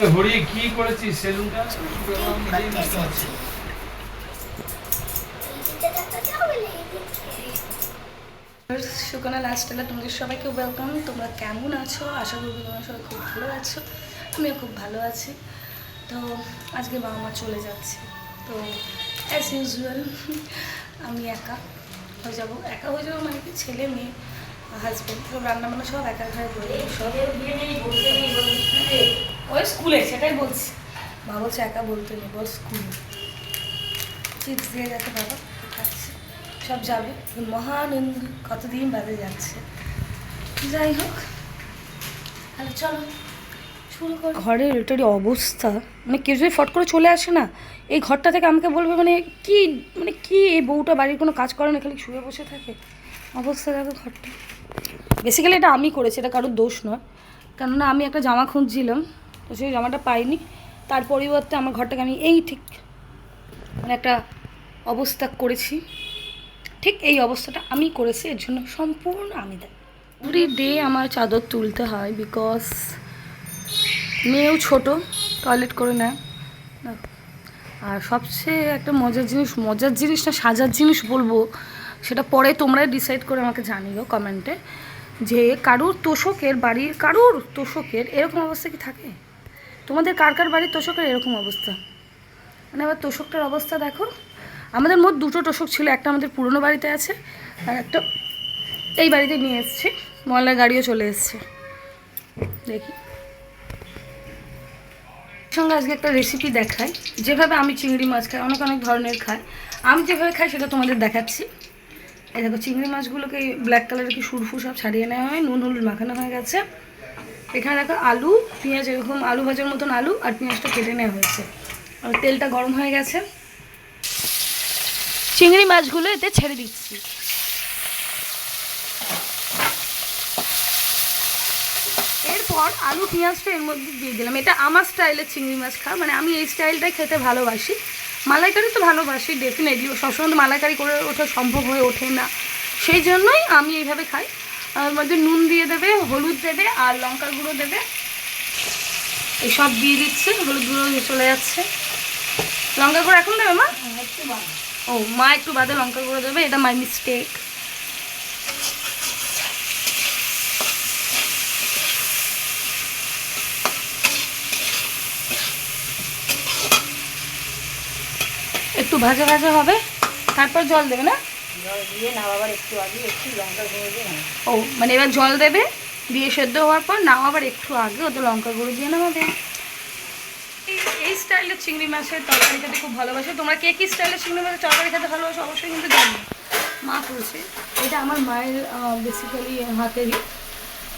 হরি কি করেছিস সেলুনটা? সুকনা লাস্টবেলা তোমাদের সবাইকে ওয়েলকাম তোমরা কেমন আছো? আশা করব তোমরা সবাই খুব ভালো আছো। আমিও খুব ভালো আছি। তো আজকে বাবা মা চলে যাচ্ছে। তো অ্যাজ ইউজুয়াল আমি একা হয়ে যাব। একা হয়ে যাব মানে কি? ছেলে, মেয়ে হাজব্যান্ড সব রান্নাবান্না সব একা ঘরে সব ওই স্কুলে সেটাই বলছি। বাবা বলছে একা বলতে নেই বল স্কুলে। চিপস দিয়ে গেছে বাবা খাচ্ছে সব যাবে। মহানন্দ কতদিন বাদে যাচ্ছে। যাই হোক তাহলে চলো শুরু কর। ঘরের এটারই অবস্থা। মানে কেউ যদি ফট করে চলে আসে না এই ঘরটা থেকে আমাকে বলবে মানে কি মানে কি এই বউটা বাড়ির কোনো কাজ করে না খালি শুয়ে বসে থাকে? অবস্থা দেখো ঘরটা। বেসিক্যালি এটা আমি করেছি এটা কারোর দোষ নয়। কেননা আমি একটা জামা খুঁজছিলাম তো সেই জামাটা পাইনি। তার পরিবর্তে আমার ঘরটাকে আমি এই ঠিক মানে একটা অবস্থা করেছি। ঠিক এই অবস্থাটা আমি করেছি, এর জন্য সম্পূর্ণ আমি দেয়। এভরি ডে আমার চাদর তুলতে হয় বিকজ মেয়েও ছোট টয়লেট করে নেয়। আর সবচেয়ে একটা মজার জিনিস মজার জিনিস না, সাজার জিনিস বলব, সেটা পরে তোমরাই ডিসাইড করে আমাকে জানিও কমেন্টে যে কারুর তোষকের বাড়ির, কারুর তোষকের এরকম অবস্থা কি থাকে? তোমাদের কার কার বাড়ির তোষকের এরকম অবস্থা? মানে আবার তোষকটার অবস্থা দেখো। আমাদের মোট দুটো তোষক ছিল, একটা আমাদের পুরনো বাড়িতে আছে, আর একটা এই বাড়িতে নিয়ে এসেছি। ময়লার গাড়িও চলে এসছে। দেখি। সঙ্গে আজকে একটা রেসিপি দেখাই। যেভাবে আমি চিংড়ি মাছ খাই, অনেক অনেক ধরনের খাই। আমি যেভাবে খাই সেটা তোমাদের দেখাচ্ছি। এই দেখো, চিংড়ি মাছগুলোকে ব্ল্যাক কালারের কি সুরফু সব ছাড়িয়ে নেওয়া হয়, নুন, হলুদ মাখানো হয়ে গেছে। এখানে দেখো আলু পেঁয়াজ এরকম আলু ভাজার মতন আলু আর পেঁয়াজটা কেটে নেওয়া হয়েছে। আর তেলটা গরম হয়ে গেছে। চিংড়ি মাছগুলো এতে ছেড়ে দিচ্ছি। এরপর আলু পেঁয়াজটা এর মধ্যে দিয়ে দিলাম। এটা আমার স্টাইলের চিংড়ি মাছ খাওয়া মানে আমি এই স্টাইলটাই খেতে ভালোবাসি। মালাইকারি তো ভালোবাসি ডেফিনেটলি সবসময় তো মালাইকারি করে ওঠা সম্ভব হয়ে ওঠে না। সেই জন্যই আমি এইভাবে খাই। আর মধ্যে নুন দিয়ে দেবে, হলুদ দেবে আর লঙ্কার গুঁড়ো দেবে। এইসব দিয়ে দিচ্ছে, হলুদ গুঁড়ো চলে যাচ্ছে। লঙ্কা গুঁড়ো এখন দেবে মা? ও, মা একটু বাদে লঙ্কা গুঁড়ো দেবে, এটা মাই মিস্টেক একটু ভাজা ভাজা হবে, তারপর জল দেবে না? ও মানে এবার জল দেবে দিয়ে সেদ্ধ হওয়ার পর নাও আবার একটু আগে ওদের লঙ্কা গুঁড়ো দিয়ে নামাবে এই- এই স্টাইলের চিংড়ি মাছের তরকারি খেতে খুব ভালোবাসে। তোমরা কে কী স্টাইলের চিংড়ি মাছের তরকারি খেতে ভালোবাসো অবশ্যই কিন্তু জানো মা করেছে এটা আমার মায়ের বেসিক্যালি হাতেরই।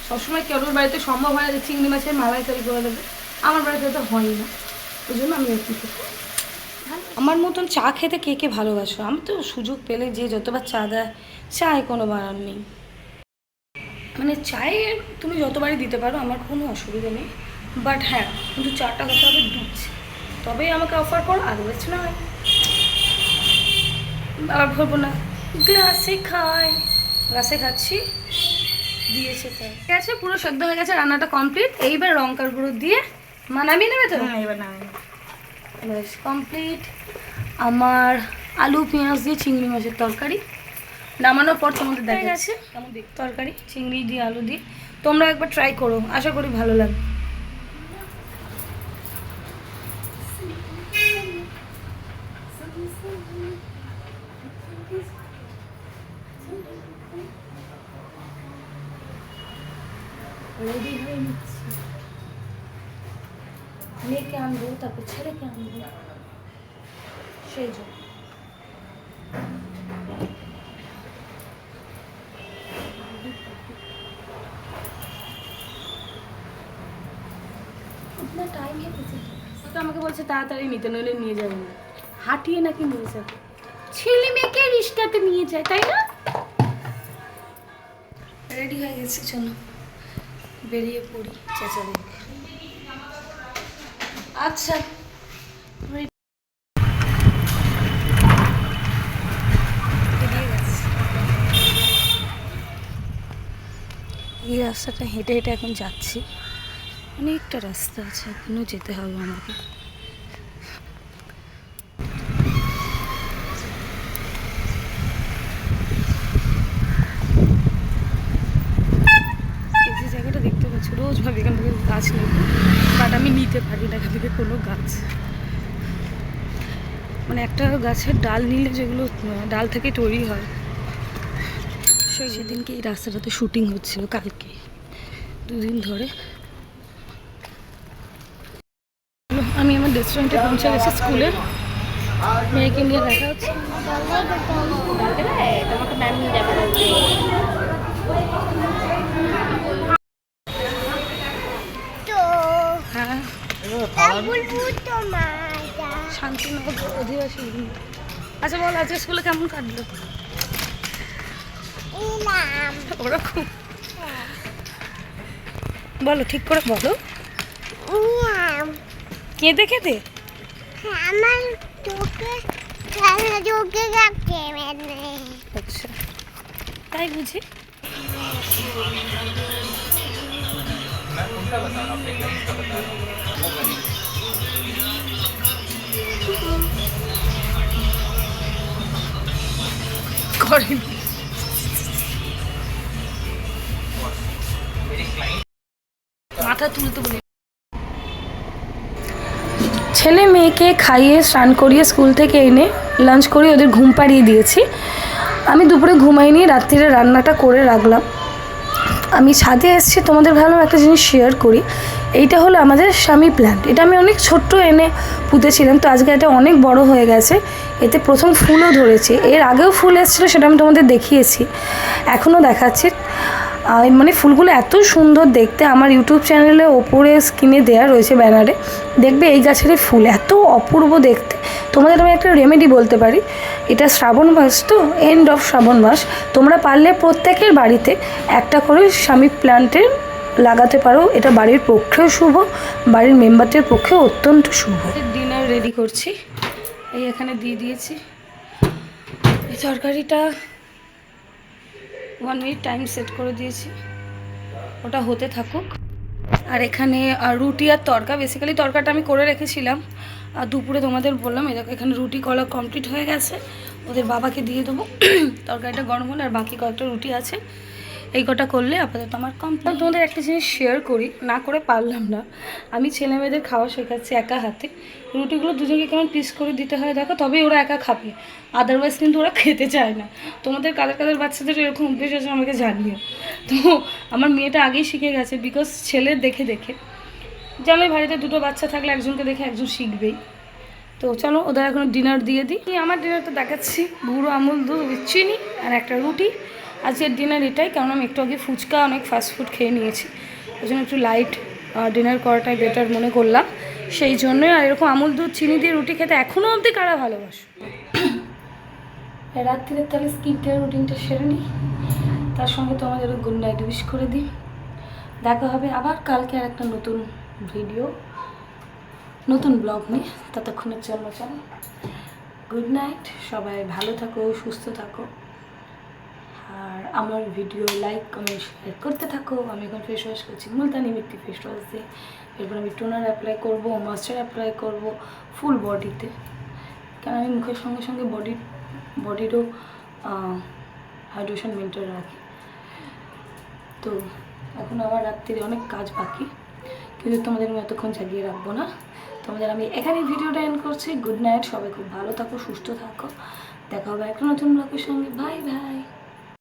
সবসময় কেউর বাড়িতে সম্ভব হয় না যে চিংড়ি মাছের মালাই মালাইকারি করে দেবে? আমার বাড়িতে তো হয় না। ওই জন্য আমি একটু খেতে আমার মতন চা খেতে কে কে ভালোবাসো? আমি তো সুযোগ পেলে যে যতবার চা দেয়, চায় কোনো বানান নেই। মানে চায়ে তুমি যতবারই দিতে পারো, আমার কোনো অসুবিধা নেই। বাট হ্যাঁ কিন্তু চাটা হতে হবে দুধ চা। তবেই আমাকে অফার করো আদারওয়াইজ না হয় আবার ভরবো না, গ্লাসে খাই। গ্লাসে খাচ্ছি, দিয়েছে তাই। ঠিক আছে, পুরো সেদ্ধ হয়ে গেছে, রান্নাটা কমপ্লিট এইবার লঙ্কার গুঁড়ো দিয়ে মা নামিয়ে নেবে তো? এবার নামে ব্যাস কমপ্লিট আমার আলু পেঁয়াজ দিয়ে চিংড়ি মাছের তরকারি। নামানোর পর তোমাদের দেখা গেছে। কেমন তরকারি চিংড়ি দিয়ে আলু দিয়ে। তোমরা একবার ট্রাই করো। আশা করি ভালো লাগবে রেডি হয়ে নিচ্ছি মেয়েকে আনব তারপর ছেলেকে আনব? সেই জন্য। টাইম তো আমাকে বলছে তাড়াতাড়ি নিতে নইলে নিয়ে যাবে না। হাঁটিয়ে নাকি নিয়ে যাবে? ছেলে মেয়েকে রিস্কাতে নিয়ে যায় তাই না? রেডি হয়ে গেছে চলো। বেরিয়ে পড়ি চেঁচা দেখে আচ্ছা। এই রাস্তাটা হেঁটে হেঁটে এখন যাচ্ছি। অনেকটা রাস্তা আছে এখনও যেতে হবে আমাকে। এই যে জায়গাটা দেখতে পাচ্ছি, রোজ ভাবি এখান থেকে গাছ বাট আমি নিতে পারি না এখান থেকে কোনো গাছ। মানে একটা গাছের ডাল নিলে যেগুলো ডাল থেকে তৈরি হয় সেদিনকে এই রাস্তাটাতে শুটিং হচ্ছিল কালকে, দুদিন ধরে। আমি আমার রেস্টুরেন্টে পৌঁছে গেছি স্কুলে মেয়েকে নিয়ে দেখা হচ্ছে। তোমাকে ম্যাম নিয়ে যাবে তো হ্যাঁ শান্তিনগর অধিবাসী আচ্ছা বল আজকে স্কুলে কেমন কাটলো? ওরকম। বলো ঠিক করে বলো। কেঁদে কেঁদে? আমার চোখে চোখে আচ্ছা। তাই বুঝি? মাথা তুলতে ছেলে মেয়েকে খাইয়ে স্নান করিয়ে স্কুল থেকে এনে লাঞ্চ করিয়ে ওদের ঘুম পাড়িয়ে দিয়েছি। আমি দুপুরে ঘুমাইনি, রাত্রিরে রান্নাটা করে রাখলাম। আমি ছাদে এসেছি, তোমাদের ভালো একটা জিনিস শেয়ার করি। এইটা হলো আমাদের স্বামী প্ল্যান্ট এটা আমি অনেক ছোট্ট এনে পুঁতেছিলাম, তো আজকে এটা অনেক বড় হয়ে গেছে। এতে প্রথম ফুলও ধরেছে। এর আগেও ফুল এসেছিল, সেটা আমি তোমাদের দেখিয়েছি। এখনও দেখাচ্ছি। আর মানে ফুলগুলো এত সুন্দর দেখতে। আমার ইউটিউব চ্যানেলে ওপরে স্ক্রিনে দেওয়া রয়েছে ব্যানারে। দেখবে এই গাছের ফুল, এত অপূর্ব দেখতে। তোমাদের আমি একটা রেমেডি বলতে পারি। এটা শ্রাবণ মাস তো এন্ড অফ শ্রাবণ মাস। তোমরা পারলে প্রত্যেকের বাড়িতে একটা করে স্বামী প্ল্যান্টের লাগাতে পারো। এটা বাড়ির পক্ষেও শুভ, বাড়ির মেম্বারদের পক্ষেও অত্যন্ত শুভ। ডিনার রেডি করছি। এই এখানে দিয়ে দিয়েছি। এই তরকারিটা ওয়ান মিনিট টাইম সেট করে দিয়েছি। ওটা হতে থাকুক। আর এখানে রুটি আর তরকা বেসিক্যালি তরকাটা আমি করে রেখেছিলাম। আর দুপুরে তোমাদের বললাম দেখো, এখানে রুটি কলা কমপ্লিট হয়ে গেছে। ওদের বাবাকে দিয়ে দেবো। তরকারিটা গরম হলে আর বাকি কয়েকটা রুটি আছে। এই কটা করলে আপাতত আমার কমপ্লিট তোমাদের একটা জিনিস শেয়ার করি, না করে পারলাম না। আমি ছেলে মেয়েদের খাওয়া শেখাচ্ছি একা হাতে। রুটিগুলো দুজনকে কেমন পিস করে দিতে হয় দেখো, তবেই ওরা একা খাবে। আদারওয়াইজ কিন্তু ওরা খেতে চায় না। তোমাদের কাদের কাদের বাচ্চাদের এরকম অভ্যেস আছে আমাকে জানিও। তো আমার মেয়েটা আগেই শিখে গেছে বিকজ ছেলের দেখে দেখে। জানোই বাড়িতে দুটো বাচ্চা থাকলে একজনকে দেখে একজন শিখবেই। তো চলো, ওদের এখন ডিনার দিয়ে দিই। আমার ডিনারটা দেখাচ্ছি। গুঁড়ো, আমুল, দুধ, চিনি আর একটা রুটি। আজকের ডিনার এটাই কারণ আমি একটু আগে ফুচকা, অনেক ফাস্ট ফুড খেয়ে নিয়েছি। ওই জন্য একটু লাইট ডিনার করাটাই বেটার মনে করলাম। সেই জন্যই আর এরকম আমুল দুধ, চিনি দিয়ে রুটি খেতে এখনও অবধি কারা ভালোবাসো? রাত্রির তাহলে স্কিপ কেয়ার রুটিনটা সেরে নিই তার সঙ্গে তোমাদের গুড নাইট উইশ করে দিই। দেখা হবে আবার কালকে আর একটা নতুন ভিডিও নতুন ব্লগ নিয়ে। ততক্ষণের জন্য চলো। গুড নাইট সবাই ভালো থাকো, সুস্থ থাকো। আর আমার ভিডিও লাইক কমেন্ট শেয়ার করতে থাকো। আমি এখন ফেস ওয়াশ করছি। মুলতানি মিট্টি ফেস ওয়াশ দিয়ে এরপর আমি টোনার অ্যাপ্লাই করব ময়েশ্চার অ্যাপ্লাই করব ফুল বডিতে কারণ আমি মুখের সঙ্গে সঙ্গে বডি বডিরও হাইড্রেশন মেনটেন রাখি। তো এখন আবার রাত্রিরে অনেক কাজ বাকি। কিন্তু তোমাদের আমি এতক্ষণ জাগিয়ে রাখব না। তোমাদের আমি এখানেই ভিডিওটা এন্ড করছি। গুড নাইট সবাই খুব ভালো থাকো, সুস্থ থাকো। দেখা হবে একটা নতুন ব্লগের সঙ্গে। Bye bye